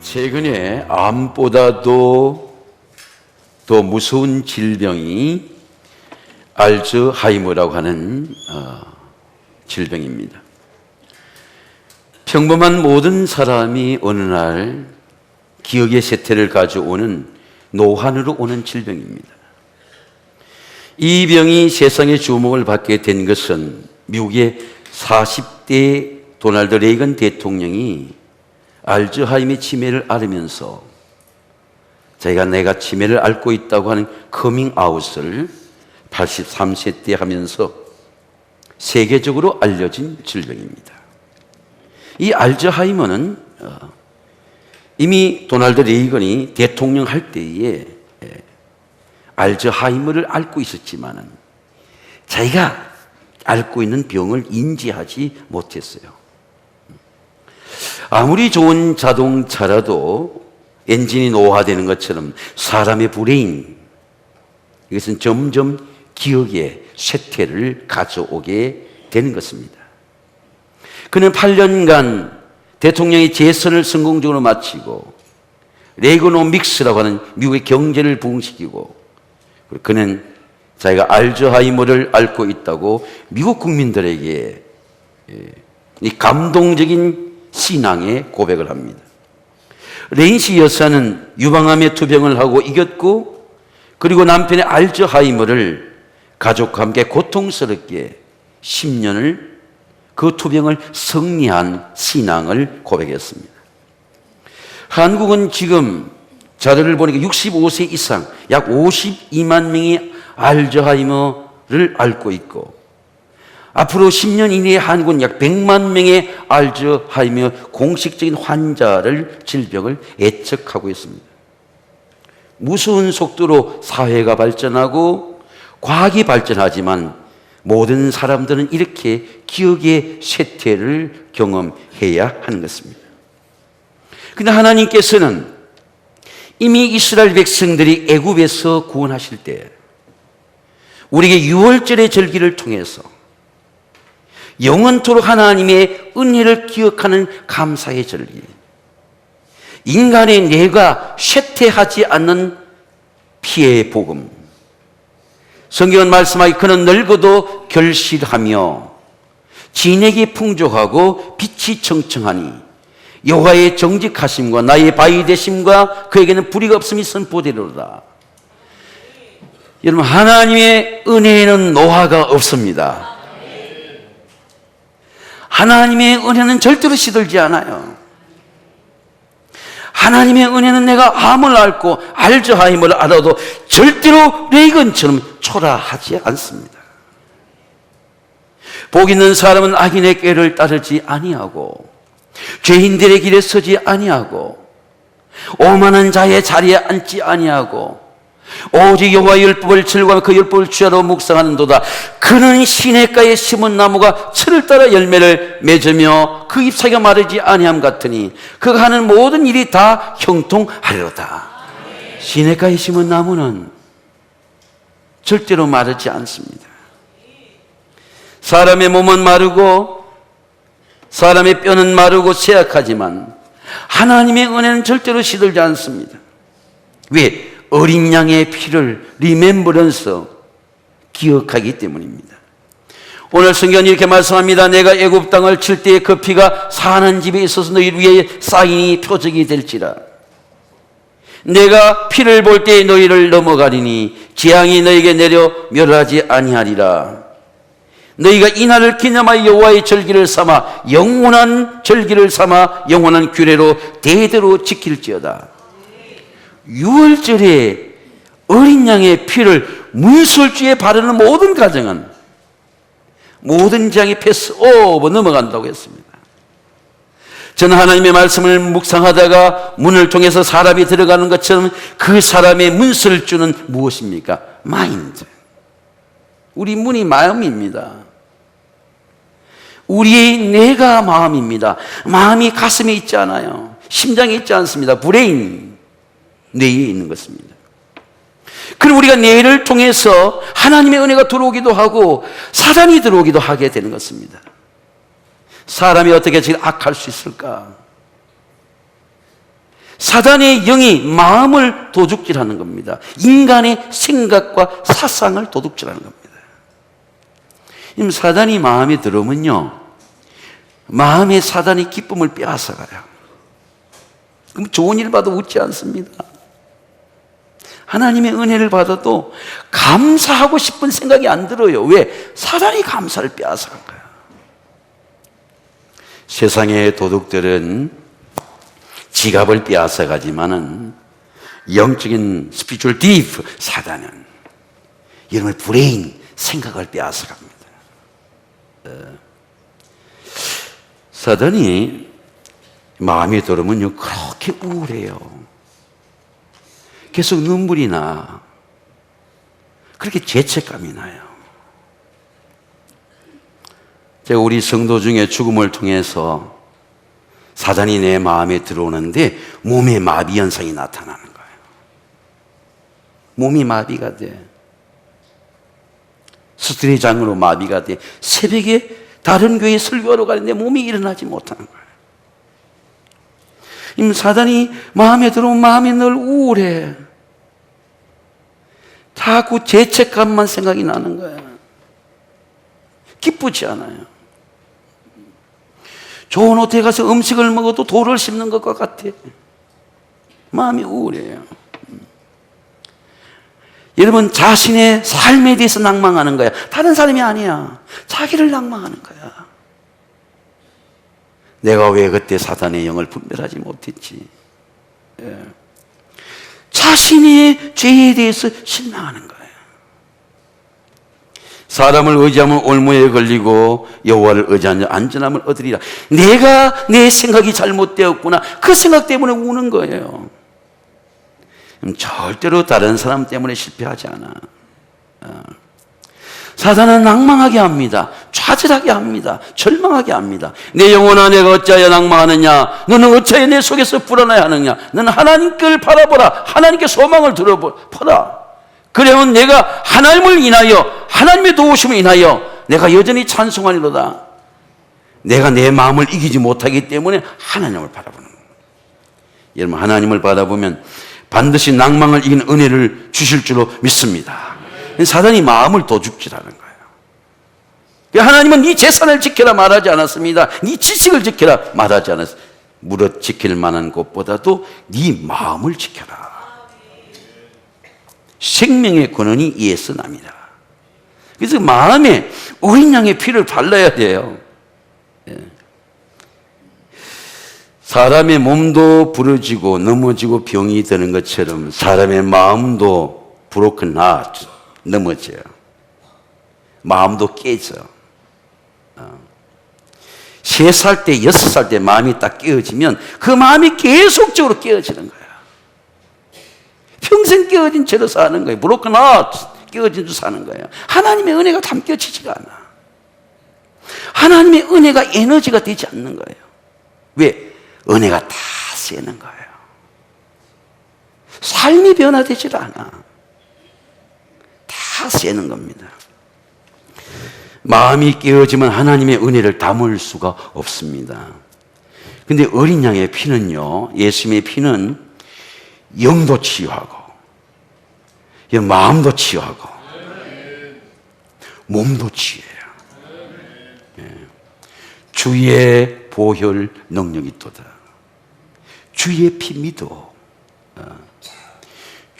최근에 암보다도 더 무서운 질병이 알츠하이머라고 하는 어, 질병입니다. 평범한 모든 사람이 어느 날 기억의 세태를 가져오는 노환으로 오는 질병입니다. 이 병이 세상의 주목을 받게 된 것은 미국의 40대 도널드 레이건 대통령이 알츠하이머 치매를 앓으면서 자기가 내가 치매를 앓고 있다고 하는 커밍아웃을 83세 때 하면서 세계적으로 알려진 질병입니다. 이 알츠하이머는 어, 이미 도널드 레이건이 대통령 할 때에 예, 알츠하이머를 앓고 있었지만은 자기가 앓고 있는 병을 인지하지 못했어요. 아무리 좋은 자동차라도 엔진이 노화되는 것처럼 사람의 브레인 이것은 점점 기억의 쇠퇴를 가져오게 되는 것입니다. 그는 8년간 대통령의 재선을 성공적으로 마치고 레이거노믹스라고 하는 미국의 경제를 부흥시키고 그는 자기가 알츠하이머를 앓고 있다고 미국 국민들에게 예, 이 감동적인 신앙의 고백을 합니다. 레인시 여사는 유방암의 투병을 하고 이겼고 그리고 남편의 알츠하이머를 가족과 함께 고통스럽게 10년을 그 투병을 승리한 신앙을 고백했습니다. 한국은 지금 자료를 보니까 65세 이상 약 52만 명이 알츠하이머를 앓고 있고 앞으로 10년 이내에 한국은 약 100만 명의 알츠하이머 공식적인 환자를 질병을 예측하고 있습니다. 무서운 속도로 사회가 발전하고 과학이 발전하지만 모든 사람들은 이렇게 기억의 쇠퇴를 경험해야 하는 것입니다. 근데 하나님께서는 이미 이스라엘 백성들이 애굽에서 구원하실 때 우리에게 유월절의 절기를 통해서 영원토록 하나님의 은혜를 기억하는 감사의 절기. 인간의 뇌가 쇠퇴하지 않는 피해의 복음. 성경은 말씀하기 그는 늙어도 결실하며 진액이 풍족하고 빛이 청청하니 여호와의 정직하심과 나의 바위 되심과 그에게는 불의가 없음이 선포되리로다. 여러분 하나님의 은혜에는 노화가 없습니다. 하나님의 은혜는 절대로 시들지 않아요. 하나님의 은혜는 내가 암을 앓고 알츠하이머를 앓아도 절대로 레이건처럼 초라하지 않습니다. 복 있는 사람은 악인의 꾀를 따르지 아니하고 죄인들의 길에 서지 아니하고 오만한 자의 자리에 앉지 아니하고 오직 여호와의 율법을 즐거워 그 율법을 취하러 묵상하는도다. 그는 시냇가에 심은 나무가 철을 따라 열매를 맺으며 그 잎사귀가 마르지 아니함 같으니 그가 하는 모든 일이 다 형통하리로다. 시냇가에 심은 나무는 절대로 마르지 않습니다. 사람의 몸은 마르고 사람의 뼈는 마르고 쇠약하지만 하나님의 은혜는 절대로 시들지 않습니다. 왜? 어린 양의 피를 리멤버런서 기억하기 때문입니다. 오늘 성경은 이렇게 말씀합니다. 내가 애굽 땅을 칠 때에 그 피가 사는 집에 있어서 너희 위에 쌓이니 표적이 될지라. 내가 피를 볼 때에 너희를 넘어가리니 재앙이 너에게 내려 멸하지 아니하리라. 너희가 이 날을 기념하여 여호와의 절기를 삼아 영원한 절기를 삼아 영원한 규례로 대대로 지킬지어다. 6월절에 어린 양의 피를 문설주에 바르는 모든 가정은 모든 장이 패스 오버 넘어간다고 했습니다. 저는 하나님의 말씀을 묵상하다가 문을 통해서 사람이 들어가는 것처럼 그 사람의 문설주는 무엇입니까? 마인드. 우리 문이 마음입니다. 우리의 뇌가 마음입니다. 마음이 가슴에 있지 않아요. 심장에 있지 않습니다. 브레인. 뇌에 있는 것입니다. 그럼 우리가 뇌를 통해서 하나님의 은혜가 들어오기도 하고 사단이 들어오기도 하게 되는 것입니다. 사람이 어떻게 지금 악할 수 있을까? 사단의 영이 마음을 도둑질하는 겁니다. 인간의 생각과 사상을 도둑질하는 겁니다. 이 사단이 마음에 들어오면요, 마음에 사단이 기쁨을 빼앗아가요. 그럼 좋은 일 봐도 웃지 않습니다. 하나님의 은혜를 받아도 감사하고 싶은 생각이 안 들어요. 왜? 사단이 감사를 빼앗아간 거야. 세상의 도둑들은 지갑을 빼앗아 가지만은 영적인 스피추얼 디프 사단은 여러분의 브레인 생각을 빼앗아 갑니다. 어. 사단이 마음에 들으면요 그렇게 우울해요. 계속 눈물이 나. 그렇게 죄책감이 나요. 제가 우리 성도 중에 죽음을 통해서 사단이 내 마음에 들어오는데 몸에 마비 현상이 나타나는 거예요. 몸이 마비가 돼. 스트레장으로 마비가 돼. 새벽에 다른 교회 설교하러 가는데 몸이 일어나지 못하는 거예요. 이 사단이 마음에 들어오면 마음이 늘 우울해. 자꾸 죄책감만 생각이 나는 거야. 기쁘지 않아요. 좋은 호텔에 가서 음식을 먹어도 돌을 씹는 것과 같아. 마음이 우울해요. 여러분, 자신의 삶에 대해서 낭망하는 거야. 다른 사람이 아니야. 자기를 낭망하는 거야. 내가 왜 그때 사단의 영을 분별하지 못했지? 예. 자신의 죄에 대해서 실망하는 거예요. 사람을 의지하면 올무에 걸리고 여호와를 의지하는 안전함을 얻으리라. 내가 내 생각이 잘못되었구나. 그 생각 때문에 우는 거예요. 절대로 다른 사람 때문에 실패하지 않아. 어. 사단은 낭망하게 합니다. 좌절하게 합니다. 절망하게 합니다. 내 영혼아 내가 어찌하여 낭망하느냐? 너는 어찌하여 내 속에서 불안해 하느냐? 너는 하나님께를 바라보라. 하나님께 소망을 들어보라. 그러면 내가 하나님을 인하여 하나님의 도우심을 인하여 내가 여전히 찬송하리로다. 내가 내 마음을 이기지 못하기 때문에 하나님을 바라보는 거예요. 여러분 하나님을 바라보면 반드시 낭망을 이기는 은혜를 주실 줄로 믿습니다. 사단이 마음을 도둑질하는 거예요. 하나님은 네 재산을 지켜라 말하지 않았습니다. 네 지식을 지켜라 말하지 않았습니다. 무릇 지킬 만한 것보다도 네 마음을 지켜라. 생명의 근원이 이에서 납니다. 그래서 마음에 어린 양의 피를 발라야 돼요. 예. 사람의 몸도 부러지고 넘어지고 병이 드는 것처럼 사람의 마음도 브로큰 하 넘어져요. 마음도 깨져. 세 살 때, 여섯 살 때 마음이 딱 깨어지면 그 마음이 계속적으로 깨어지는 거야. 평생 깨어진 채로 사는 거예요. 브로큰 하 깨어진 채로 사는 거예요. 하나님의 은혜가 담겨지지가 않아. 하나님의 은혜가 에너지가 되지 않는 거예요. 왜? 은혜가 다 쓰이는 거예요. 삶이 변화되질 않아. 다 쓰이는 겁니다. 마음이 깨어지면 하나님의 은혜를 담을 수가 없습니다. 근데 어린 양의 피는요, 예수님의 피는 영도 치유하고, 마음도 치유하고, 몸도 치유해요. 예. 주의 보혈 능력이 있도다. 주의 피 믿어.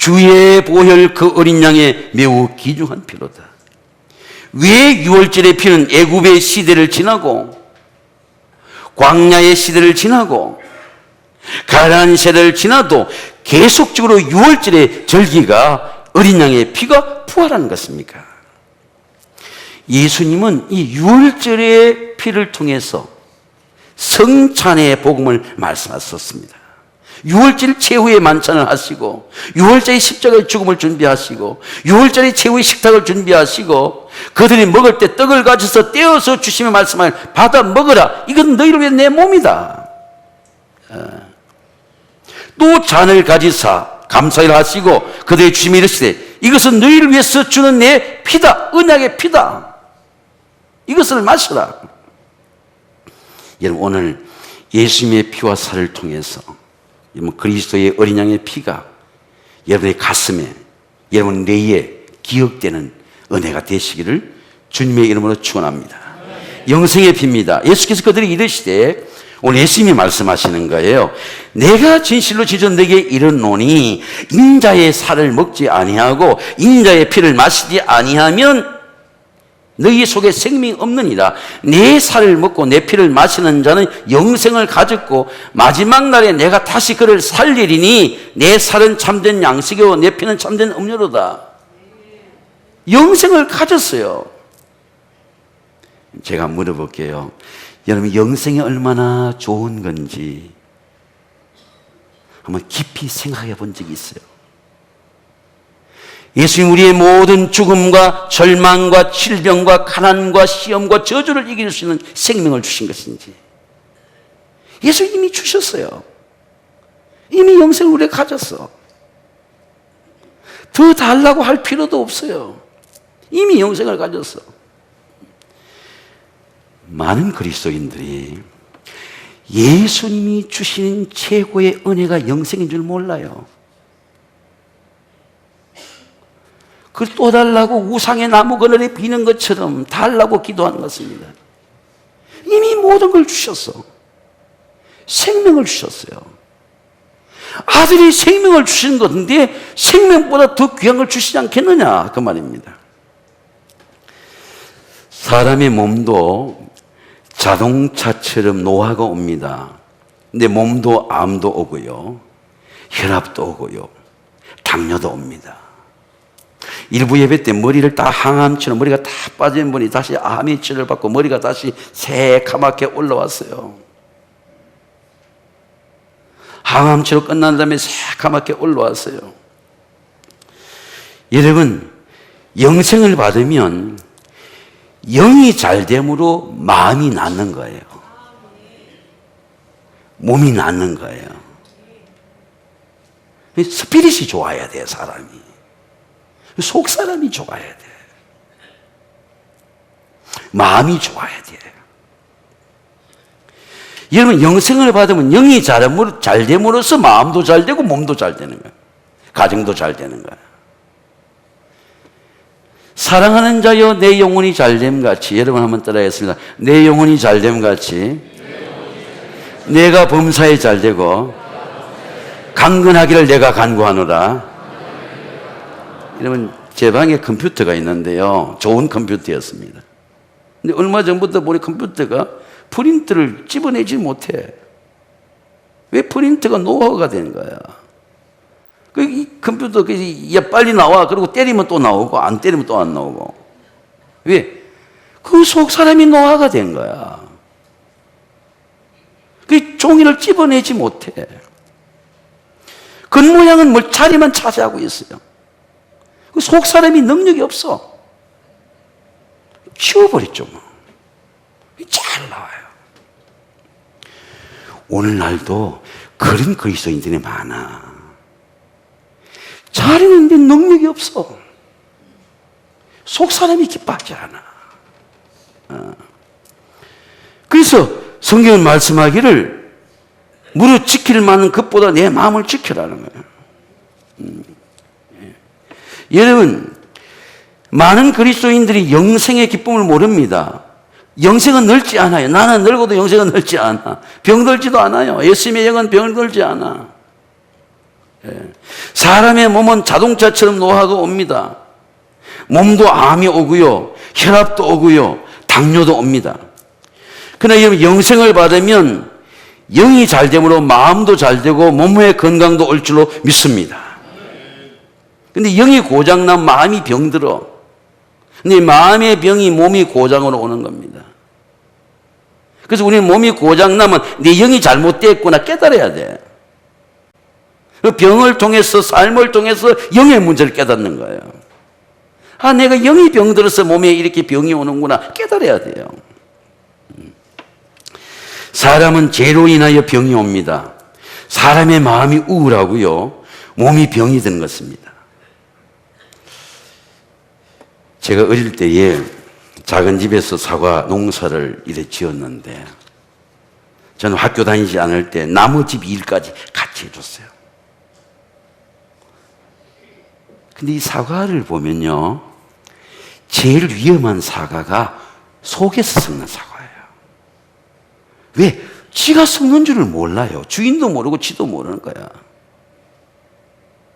어. 주의 보혈 그 어린 양의 매우 귀중한 피로다. 왜 6월절의 피는 애굽의 시대를 지나고 광야의 시대를 지나고 가난 시대를 지나도 계속적으로 6월절의 절기가 어린 양의 피가 부활하는 것입니까? 예수님은 이 6월절의 피를 통해서 성찬의 복음을 말씀하셨습니다. 6월절 최후의 만찬을 하시고 6월절의 십자가의 죽음을 준비하시고 6월절의 최후의 식탁을 준비하시고 그들이 먹을 때 떡을 가져서 떼어서 주시며 말씀하여 받아 먹어라. 이건 너희를 위해 내 몸이다. 어. 또 잔을 가지사 감사를 하시고 그들의 주심이 이르시되 이것은 너희를 위해서 주는 내 피다. 은약의 피다. 이것을 마셔라. 여러분 오늘 예수님의 피와 살을 통해서 뭐 그리스도의 어린 양의 피가 여러분의 가슴에, 여러분 뇌에 기억되는 은혜가 되시기를 주님의 이름으로 축원합니다. 영생의 피입니다. 예수께서 그들이 이르시되 오늘 예수님이 말씀하시는 거예요. 내가 진실로 지저 내게 이르노니 인자의 살을 먹지 아니하고 인자의 피를 마시지 아니하면 너희 속에 생명이 없느니라. 내 살을 먹고 내 피를 마시는 자는 영생을 가졌고 마지막 날에 내가 다시 그를 살리리니 내 살은 참된 양식이요 내 피는 참된 음료로다. 영생을 가졌어요. 제가 물어볼게요. 여러분 영생이 얼마나 좋은 건지 한번 깊이 생각해 본 적이 있어요. 예수님 우리의 모든 죽음과 절망과 질병과 가난과 시험과 저주를 이길 수 있는 생명을 주신 것인지 예수 이미 주셨어요. 이미 영생을 우리가 가졌어. 더 달라고 할 필요도 없어요. 이미 영생을 가졌어. 많은 그리스도인들이 예수님이 주신 최고의 은혜가 영생인 줄 몰라요. 그걸 또 달라고 우상의 나무 그늘에 비는 것처럼 달라고 기도하는 것입니다. 이미 모든 걸 주셨어. 생명을 주셨어요. 아들이 생명을 주신 건데 생명보다 더 귀한 걸 주시지 않겠느냐 그 말입니다. 사람의 몸도 자동차처럼 노화가 옵니다. 근데 몸도 암도 오고요. 혈압도 오고요. 당뇨도 옵니다. 일부 예배 때 머리를 다 항암처럼 머리가 다 빠진 분이 다시 암이 치료를 받고 머리가 다시 새카맣게 올라왔어요. 항암 치료 끝난 다음에 새카맣게 올라왔어요. 여러분, 영생을 받으면 영이 잘 됨으로 마음이 낫는 거예요. 몸이 낫는 거예요. 스피릿이 좋아야 돼요, 사람이. 속 사람이 좋아야 돼. 마음이 좋아야 돼. 여러분, 영생을 받으면 영이 잘, 잘 됨으로써 마음도 잘 되고 몸도 잘 되는 거예요. 가정도 잘 되는 거예요. 사랑하는 자여 내 영혼이 잘됨 같이 여러분 한번 따라하겠습니다. 내 영혼이 잘됨 같이 내가 범사에 잘되고 강건하기를 내가 간구하노라. 여러분 제 방에 컴퓨터가 있는데요. 좋은 컴퓨터였습니다. 근데 얼마 전부터 보니 컴퓨터가 프린트를 집어내지 못해. 왜 프린터가 노화가 된 거야? 그 컴퓨터 그 빨리 나와 그리고 때리면 또 나오고 안 때리면 또 안 나오고 왜? 그 속 사람이 노화가 된 거야. 그 종이를 집어내지 못해. 겉모양은 뭘 자리만 차지하고 있어요. 그속 사람이 능력이 없어. 치워버렸죠, 뭐. 잘 나와요. 오늘날도 그런 그리스도인들이 많아. 잘했는데 능력이 없어. 속 사람이 기뻐하지 않아. 어. 그래서 성경은 말씀하기를 무릇 지킬 만한 것보다 내 마음을 지켜라는 거예요. 음. 예. 여러분, 많은 그리스도인들이 영생의 기쁨을 모릅니다. 영생은 넓지 않아요. 나는 늙어도 영생은 넓지 않아. 병들지도 않아요. 예수님의 영은 병을 들지 않아. 예. 사람의 몸은 자동차처럼 노화가 옵니다. 몸도 암이 오고요. 혈압도 오고요. 당뇨도 옵니다. 그러나 여러분 영생을 받으면 영이 잘 되므로 마음도 잘 되고 몸의 건강도 올 줄로 믿습니다. 근데 영이 고장난 마음이 병들어. 근데 마음의 병이 몸이 고장으로 오는 겁니다. 그래서 우리 몸이 고장나면 내 영이 잘못됐구나 깨달아야 돼. 그 병을 통해서 삶을 통해서 영의 문제를 깨닫는 거예요. 아, 내가 영이 병들어서 몸에 이렇게 병이 오는구나 깨달아야 돼요. 사람은 죄로 인하여 병이 옵니다. 사람의 마음이 우울하고요. 몸이 병이 되는 것입니다. 제가 어릴 때에 작은 집에서 사과 농사를 이래 지었는데 저는 학교 다니지 않을 때 나무집 일까지 같이 같이 해줬어요. 근데 이 사과를 보면요. 제일 위험한 사과가 속에서 썩는 사과예요. 왜? 지가 썩는 줄을 몰라요. 주인도 모르고 지도 모르는 거야.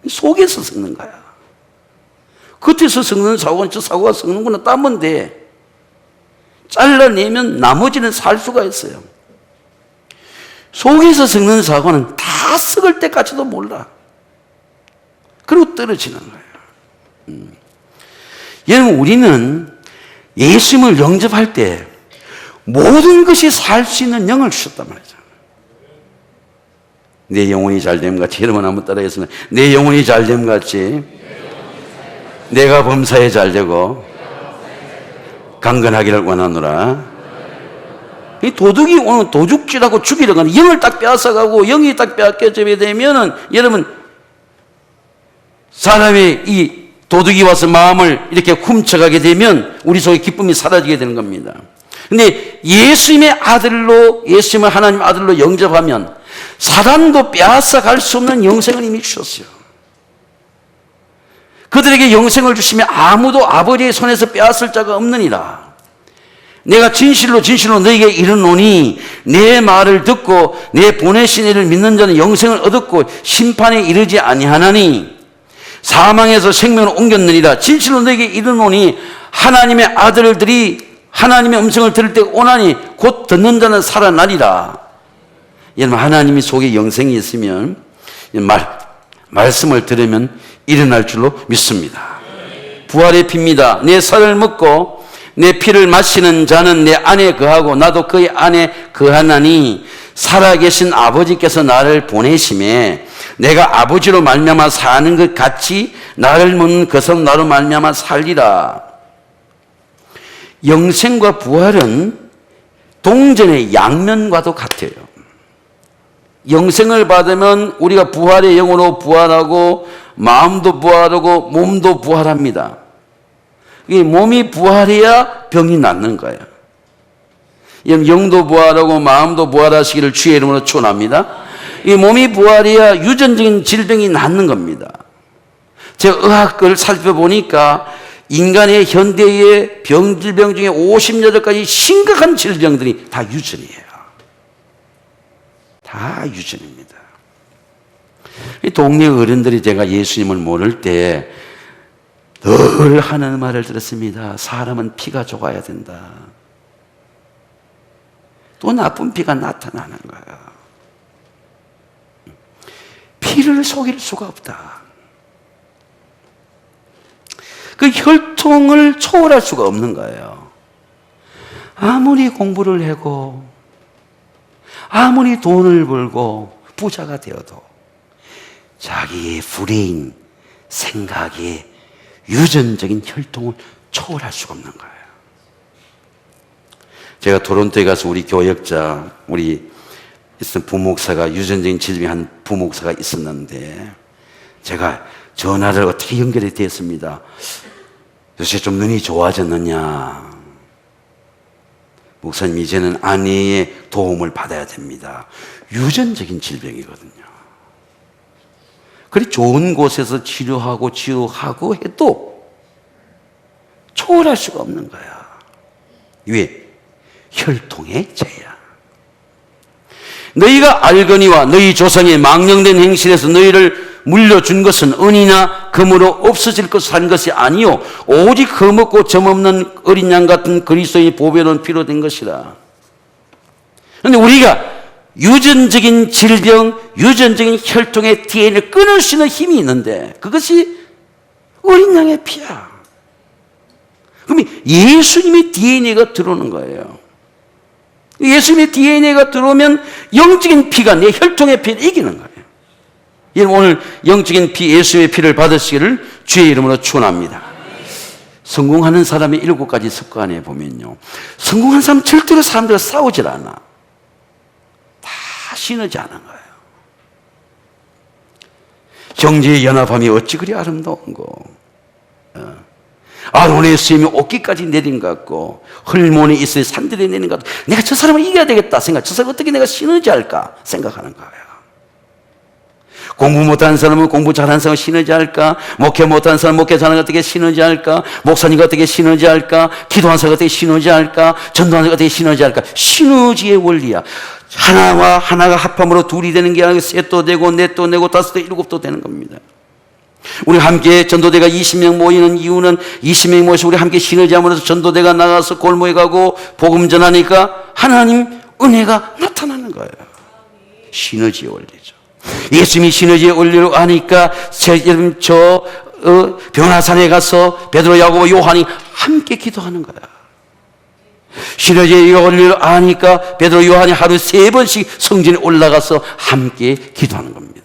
속에서 썩는 거야. 겉에서 썩는 사과는 저 사과가 썩는구나 따면 돼. 잘라내면 나머지는 살 수가 있어요. 속에서 썩는 사과는 다 썩을 때까지도 몰라. 그리고 떨어지는 거예요. 음. 여러분, 우리는 예수님을 영접할 때 모든 것이 살 수 있는 영을 주셨단 말이죠. 내 영혼이 잘됨 같이 여러분 한번 따라하겠습니다. 내 영혼이 잘됨 같이 내가 범사에 잘 되고 강건하기를 원하노라. 이 도둑이 오늘 도둑질하고 죽이려고 하는 영을 딱 빼앗아가고 영이 딱 빼앗겨지게 되면은 여러분 사람의 이 도둑이 와서 마음을 이렇게 훔쳐가게 되면 우리 속에 기쁨이 사라지게 되는 겁니다. 근데 예수님의 아들로 예수님을 하나님 아들로 영접하면 사단도 빼앗아 갈 수 없는 영생을 이미 주셨어요. 그들에게 영생을 주시면 아무도 아버지의 손에서 빼앗을 자가 없느니라. 내가 진실로 진실로 너에게 이르노니 내 말을 듣고 내 보내신 이를 믿는 자는 영생을 얻었고 심판에 이르지 아니하나니 사망에서 생명을 옮겼느니라. 진실로 너에게 이르노니 하나님의 아들들이 하나님의 음성을 들을 때 오나니 곧 듣는 자는 살아나리라. 여러분 하나님이 속에 영생이 있으면 말 말씀을 들으면 일어날 줄로 믿습니다. 부활의 피입니다. 내 살을 먹고 내 피를 마시는 자는 내 안에 거하고 나도 그의 안에 거하나니 살아계신 아버지께서 나를 보내심에 내가 아버지로 말미암아 사는 것 같이 나를 먹는 것은 나로 말미암아 살리라. 영생과 부활은 동전의 양면과도 같아요. 영생을 받으면 우리가 부활의 영으로 부활하고 마음도 부활하고 몸도 부활합니다. 이 몸이 부활해야 병이 낫는 거예요. 영도 부활하고 마음도 부활하시기를 주의 이름으로 축원합니다. 이 몸이 부활해야 유전적인 질병이 낫는 겁니다. 제가 의학을 살펴보니까 인간의 현대의 병질병 중에 58가지 심각한 질병들이 다 유전이에요. 다 유전입니다. 이 동네 어른들이 제가 예수님을 모를 때 늘 하는 말을 들었습니다. 사람은 피가 좋아야 된다. 또 나쁜 피가 나타나는 거야. 피를 속일 수가 없다. 그 혈통을 초월할 수가 없는 거예요. 아무리 공부를 하고, 아무리 돈을 벌고, 부자가 되어도, 자기의 불의인 생각에 유전적인 혈통을 초월할 수가 없는 거예요. 제가 토론토에 가서 우리 교역자, 우리 부목사가 유전적인 질병 한 부목사가 있었는데, 제가 전화를 어떻게 연결이 됐습니다. 요새 좀 눈이 좋아졌느냐? 목사님, 이제는 아내의 도움을 받아야 됩니다. 유전적인 질병이거든요. 그리 좋은 곳에서 치료하고 치유하고 해도 초월할 수가 없는 거야. 왜? 혈통의 죄야. 너희가 알거니와 너희 조상의 망령된 행실에서 너희를 물려준 것은 은이나 금으로 없어질 것을 한 것이 아니요 오직 흠없고 점없는 어린 양 같은 그리스도의 보배로운 피로 된 것이라. 그런데 우리가 유전적인 질병, 유전적인 혈통의 DNA를 끊을 수 있는 힘이 있는데 그것이 어린 양의 피야. 그럼 예수님의 DNA가 들어오는 거예요. 예수님의 DNA가 들어오면 영적인 피가 내 혈통의 피를 이기는 거예요. 오늘 영적인 피, 예수의 피를 받으시기를 주의 이름으로 축원합니다. 성공하는 사람의 일곱 가지 습관에 보면요. 성공한 사람 절대로 사람들과 싸우질 않아. 신하지 않은 거예요. 형제의 연합함이 어찌 그리 아름다운 거. 어. 아론의 수임이 옷기까지 내린 것 같고 헐몬이 있어야 산들이 내린 것 같고 내가 저 사람을 이겨야 되겠다 생각 저 사람 어떻게 내가 신하지 할까 생각하는 거예요. 공부 못하는 사람은 공부 잘하는 사람 시너지 할까? 목회 못하는 사람 목회 잘하는 것 어떻게 시너지 할까? 목사님과 어떻게 시너지 할까? 기도하는 사람 어떻게 시너지 할까? 전도하는 것 어떻게 시너지 할까? 시너지의 원리야. 하나와 하나가 합함으로 둘이 되는 게 아니라 셋도 되고 넷도 되고 다섯도 일곱도 되는 겁니다. 우리 함께 전도대가 20명 모이는 이유는 20명이 모여서 우리 함께 시너지함으로써 전도대가 나가서 골목에 가고 복음 전하니까 하나님 은혜가 나타나는 거예요. 시너지의 원리죠. 예수님이 원리로 아니까 저, 여러분 저 어, 변화산에 가서 베드로, 야고보, 요한이 함께 기도하는 거야. 시너지의 원리를 아니까 베드로, 요한이 하루 세 번씩 성전에 올라가서 함께 기도하는 겁니다.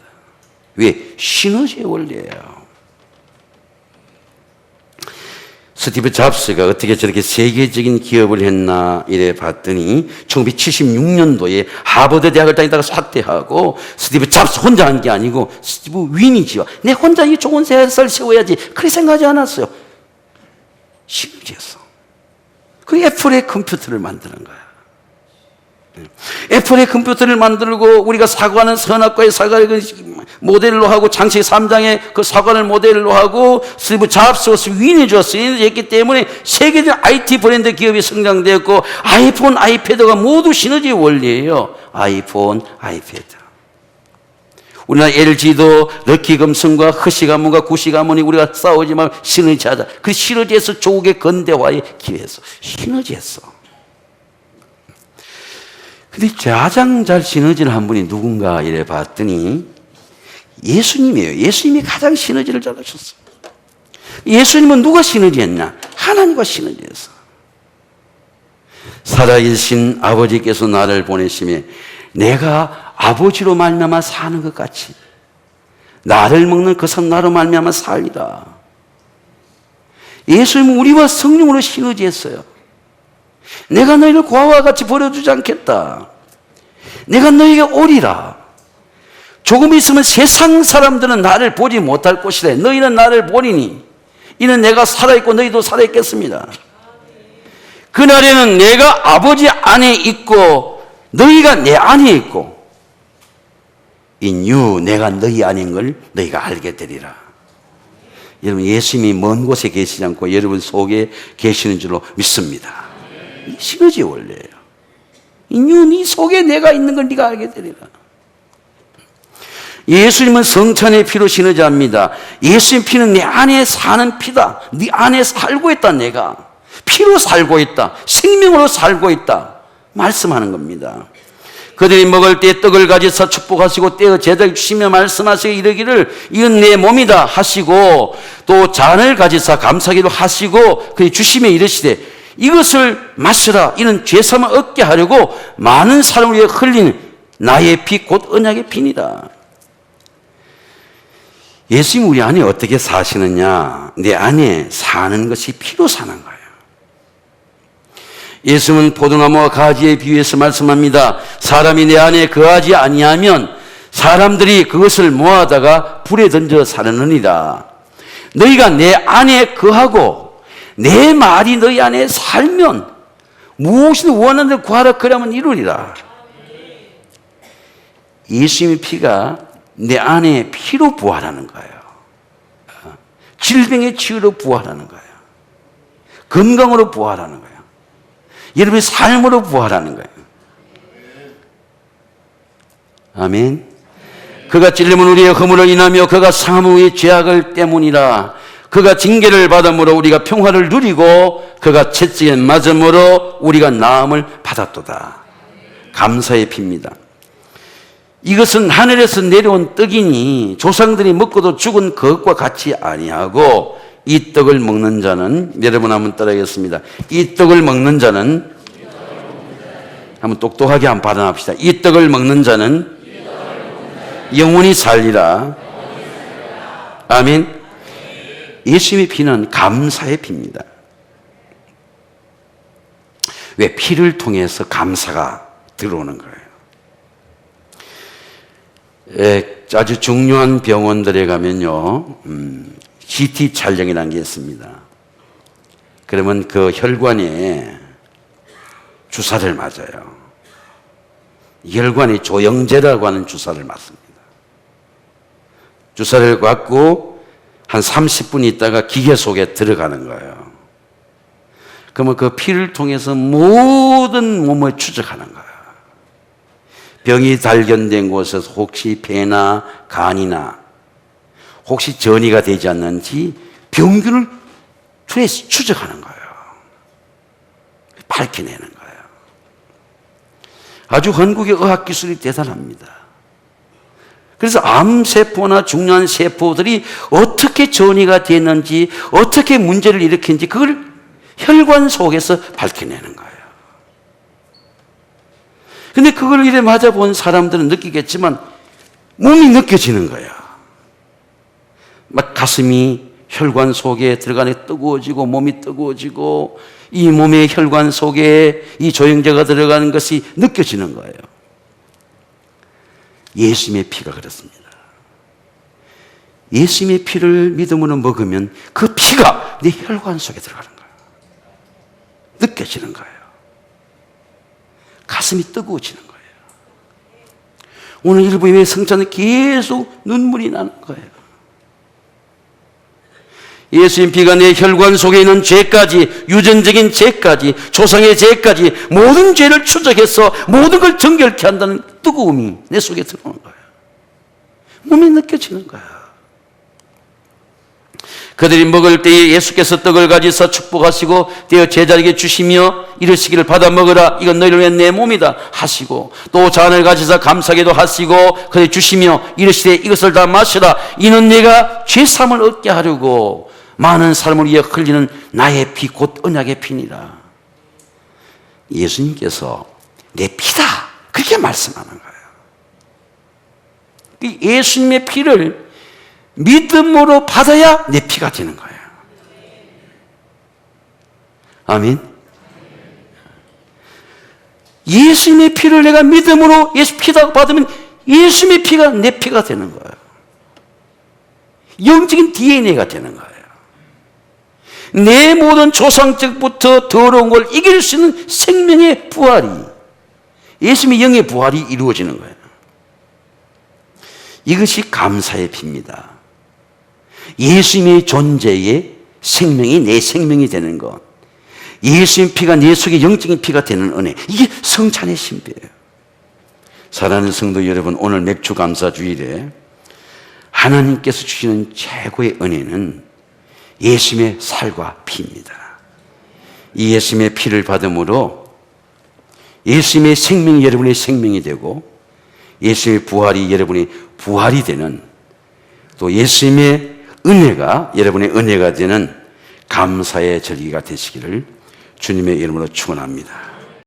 왜? 시너지의 원리예요. 스티브 잡스가 어떻게 저렇게 세계적인 기업을 했나 이래 봤더니 1976년도에 하버드 대학을 다니다가 사퇴하고 스티브 잡스 혼자 한 게 아니고 스티브 위니지와 내 혼자 이 좋은 세상을 세워야지 그렇게 생각하지 않았어요. 시너지였어. 그 애플의 컴퓨터를 만드는 거야. 애플의 컴퓨터를 만들고 우리가 사과는 선악과의 사과를 그 모델로 하고 장치 3장의 그 사과를 모델로 하고 스티브 잡스 위니주가 쓰였기 때문에 세계적 IT 브랜드 기업이 성장되었고 아이폰, 아이패드가 모두 시너지 원리예요. 아이폰, 아이패드. 우리나라 LG도 럭키 금성과 허시 가문과 구시 가문이 우리가 싸우지만 시너지 하자. 그 시너지에서 조국의 근대화의 기회에서 시너지했어. 근데 가장 잘 시너지를 한 분이 누군가 이래 봤더니 예수님이에요. 예수님이 가장 시너지를 잘 하셨어요. 예수님은 누가 시너지했냐? 하나님과 시너지했어. 살아계신 아버지께서 나를 보내심에 내가 아버지로 말미암아 사는 것 같이 나를 먹는 그성 나로 말미암아 살리라. 예수님은 우리와 성령으로 시너지했어요. 내가 너희를 고아와 같이 버려두지 않겠다. 내가 너희에게 오리라. 조금 있으면 세상 사람들은 나를 보지 못할 것이래. 너희는 나를 보리니 이는 내가 살아있고 너희도 살아있겠습니다. 그날에는 내가 아버지 안에 있고 너희가 내 안에 있고 인유 내가 너희 안인 걸 너희가 알게 되리라. 여러분 예수님이 먼 곳에 계시지 않고 여러분 속에 계시는 줄로 믿습니다. 시너지 원리예요. 인유 네 속에 내가 있는 걸 네가 알게 되리라. 예수님은 성찬의 피로 시너지합니다. 예수님 피는 내 안에 사는 피다. 네 안에 살고 있다 내가. 피로 살고 있다. 생명으로 살고 있다. 말씀하는 겁니다. 그들이 먹을 때 떡을 가지사 축복하시고 떼어 제자에게 주시며 말씀하시고 이르기를 이건 내 몸이다 하시고 또 잔을 가지사 감사기도 하시고 그리 주시며 이르시되 이것을 마시라 이는 죄삼을 얻게 하려고 많은 사람을 위해 흘린 나의 피 곧 언약의 피니라. 예수님 우리 안에 어떻게 사시느냐? 내 안에 사는 것이 피로 사는 거예요. 예수님은 포도나무와 가지에 비유해서 말씀합니다. 사람이 내 안에 거하지 아니하면 사람들이 그것을 모아다가 불에 던져 사르느니라. 너희가 내 안에 거하고 내 말이 너희 안에 살면 무엇이든 원하는 대로 구하라 그러면 이루리라. 예수님의 피가 내 안에 피로 부활하는 거예요. 질병의 치유로 부활하는 거예요. 건강으로 부활하는 거예요. 여러분의 삶으로 부활하는 거예요. 아멘. 그가 찔림은 우리의 허물을 인하며 그가 사무의 죄악을 때문이라. 그가 징계를 받음으로 우리가 평화를 누리고 그가 채찍에 맞음으로 우리가 나음을 받았도다. 감사의 피입니다. 이것은 하늘에서 내려온 떡이니 조상들이 먹고도 죽은 그것과 같이 아니하고 이 떡을 먹는 자는 여러분 한번 따라하겠습니다. 이 떡을 먹는 자는 한번 똑똑하게 한번 발언합시다. 이 떡을 먹는 자는 영원히 살리라. 아멘. 예수님의 피는 감사의 피입니다. 왜 피를 통해서 감사가 들어오는 거예요. 에, 아주 중요한 병원들에 가면요, 음, CT 촬영이라는 게 있습니다. 그러면 그 혈관에 주사를 맞아요. 혈관이 조영제라고 하는 주사를 맞습니다. 주사를 갖고 한 30분 있다가 기계 속에 들어가는 거예요. 그러면 그 피를 통해서 모든 몸을 추적하는 거예요. 병이 발견된 곳에서 혹시 배나 간이나 혹시 전이가 되지 않는지 병균을 트레이스 추적하는 거예요. 밝혀내는 거예요. 아주 한국의 의학 기술이 대단합니다. 그래서 암세포나 중요한 세포들이 어떻게 전이가 됐는지, 어떻게 문제를 일으키는지 그걸 혈관 속에서 밝혀내는 거예요. 근데 그걸 이래 맞아본 사람들은 느끼겠지만 몸이 느껴지는 거예요. 막 가슴이 혈관 속에 들어가네 뜨거워지고 몸이 뜨거워지고 이 몸의 혈관 속에 이 조영제가 들어가는 것이 느껴지는 거예요. 예수님의 피가 그렇습니다. 예수님의 피를 믿음으로 먹으면 그 피가 내 혈관 속에 들어가는 거예요. 느껴지는 거예요. 가슴이 뜨거워지는 거예요. 오늘 일부의 성찬은 계속 눈물이 나는 거예요. 예수님 피가 내 혈관 속에 있는 죄까지, 유전적인 죄까지, 조상의 죄까지, 모든 죄를 추적해서 모든 걸 정결케 한다는 뜨거움이 내 속에 들어오는 거예요. 몸이 느껴지는 거예요. 그들이 먹을 때에 예수께서 떡을 가지서 축복하시고 떼어 제자에게 주시며 이르시기를 받아 먹으라. 이건 너희를 위한 내 몸이다 하시고 또 잔을 가지서 감사기도 하시고 그들 주시며 이르시되 이것을 다 마시라. 이는 내가 죄삼을 얻게 하려고 많은 사람을 위해 흘리는 나의 피 곧 언약의 피니라. 예수님께서 내 피다. 그렇게 말씀하는 거예요. 이 예수님의 피를 믿음으로 받아야 내 피가 되는 거예요. 아멘. 예수님의 피를 내가 믿음으로 예수 피다 받으면 예수님의 피가 내 피가 되는 거예요. 영적인 DNA가 되는 거예요. 내 모든 조상적부터 더러운 걸 이길 수 있는 생명의 부활이 예수님의 영의 부활이 이루어지는 거예요. 이것이 감사의 피입니다. 예수님의 존재에 생명이 내 생명이 되는 것. 예수님 피가 내 속에 영적인 피가 되는 은혜. 이게 성찬의 신비예요. 사랑하는 성도 여러분, 오늘 맥주 감사 주일에 하나님께서 주시는 최고의 은혜는 예수님의 살과 피입니다. 이 예수님의 피를 받음으로 예수님의 생명이 여러분의 생명이 되고 예수님의 부활이 여러분의 부활이 되는 또 예수님의 은혜가 여러분의 은혜가 되는 감사의 절기가 되시기를 주님의 이름으로 축원합니다.